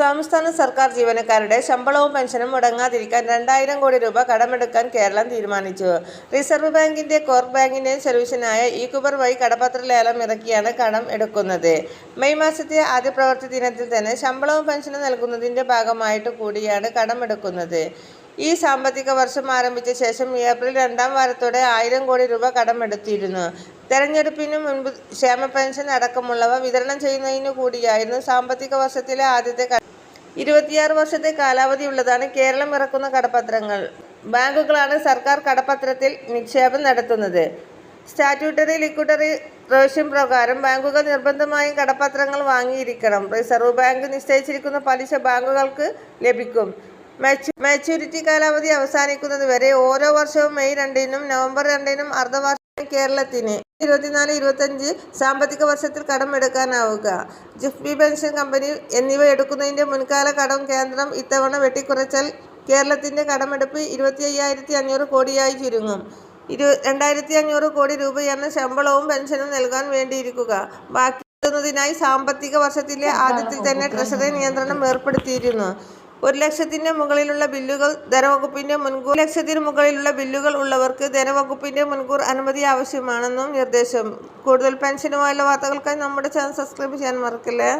സംസ്ഥാന സർക്കാർ ജീവനക്കാരുടെ ശമ്പളവും പെൻഷനും മുടങ്ങാതിരിക്കാൻ രണ്ടായിരം കോടി രൂപ കടമെടുക്കാൻ കേരളം തീരുമാനിച്ചു. റിസർവ് ബാങ്കിന്റെ കോർ ബാങ്കിന്റെ സൊല്യൂഷനായ ഇ കുബർ വഴി കടപത്ര ലേലം ഇറക്കിയാണ് കടം എടുക്കുന്നത്. മെയ് മാസത്തെ ആദ്യ പ്രവൃത്തി ദിനത്തിൽ തന്നെ ശമ്പളവും പെൻഷനും നൽകുന്നതിന്റെ ഭാഗമായിട്ട് കൂടിയാണ് കടമെടുക്കുന്നത്. ഈ സാമ്പത്തിക വർഷം ആരംഭിച്ച ശേഷം ഏപ്രിൽ രണ്ടാം വാരത്തോടെ ആയിരം കോടി രൂപ കടമെടുത്തിരുന്നു. തെരഞ്ഞെടുപ്പിന് മുൻപ് ക്ഷേമ പെൻഷൻ അടക്കമുള്ളവ വിതരണം ചെയ്യുന്നതിനു കൂടിയായിരുന്നു സാമ്പത്തിക വർഷത്തിലെ ആദ്യത്തെ ഇരുപത്തിയാറ് വർഷത്തെ കാലാവധിയുള്ളതാണ് കേരളം ഇറക്കുന്ന കടപ്പത്രങ്ങൾ. ബാങ്കുകളാണ് സർക്കാർ കടപ്പത്രത്തിൽ നിക്ഷേപം നടത്തുന്നത്. സ്റ്റാറ്റ്യൂട്ടറി ലിക്വിഡറി പ്രവേശം പ്രകാരം ബാങ്കുകൾ നിർബന്ധമായും കടപ്പത്രങ്ങൾ വാങ്ങിയിരിക്കണം. റിസർവ് ബാങ്ക് നിശ്ചയിച്ചിരിക്കുന്ന പലിശ ബാങ്കുകൾക്ക് ലഭിക്കും. മെച്ചു മെച്യൂരിറ്റി കാലാവധി അവസാനിക്കുന്നത് വരെ ഓരോ വർഷവും മെയ് രണ്ടിനും നവംബർ രണ്ടിനും അർദ്ധവാർഷികം കേരളത്തിന് ഇരുപത്തിനാല് ഇരുപത്തഞ്ച് സാമ്പത്തിക വർഷത്തിൽ കടം എടുക്കാനാവുക. ജിഫ്ബി പെൻഷൻ കമ്പനി എന്നിവ എടുക്കുന്നതിന്റെ മുൻകാല കടം കേന്ദ്രം ഇത്തവണ വെട്ടിക്കുറച്ചാൽ കേരളത്തിന്റെ കടമെടുപ്പ് ഇരുപത്തി അയ്യായിരത്തി അഞ്ഞൂറ് കോടിയായി ചുരുങ്ങും. ഇരു രണ്ടായിരത്തി അഞ്ഞൂറ് കോടി രൂപയാണ് ശമ്പളവും പെൻഷനും നൽകാൻ വേണ്ടിയിരിക്കുക. ബാക്കി സാമ്പത്തിക വർഷത്തിലെ ആദ്യത്തിൽ തന്നെ ട്രഷറി നിയന്ത്രണം ഏർപ്പെടുത്തിയിരുന്നു. ഒരു ലക്ഷത്തിന്റെ മുകളിലുള്ള ബില്ലുകൾ ധനവകുപ്പിന്റെ മുൻകൂർ ലക്ഷത്തിന് മുകളിലുള്ള ബില്ലുകൾ ഉള്ളവർക്ക് ധനവകുപ്പിന്റെ മുൻകൂർ അനുമതി ആവശ്യമാണെന്നും നിർദ്ദേശം. കൂടുതൽ പെൻഷനുമായുള്ള വാർത്തകൾക്കായി നമ്മുടെ ചാനൽ സബ്സ്ക്രൈബ് ചെയ്യാൻ മറക്കല്ലേ?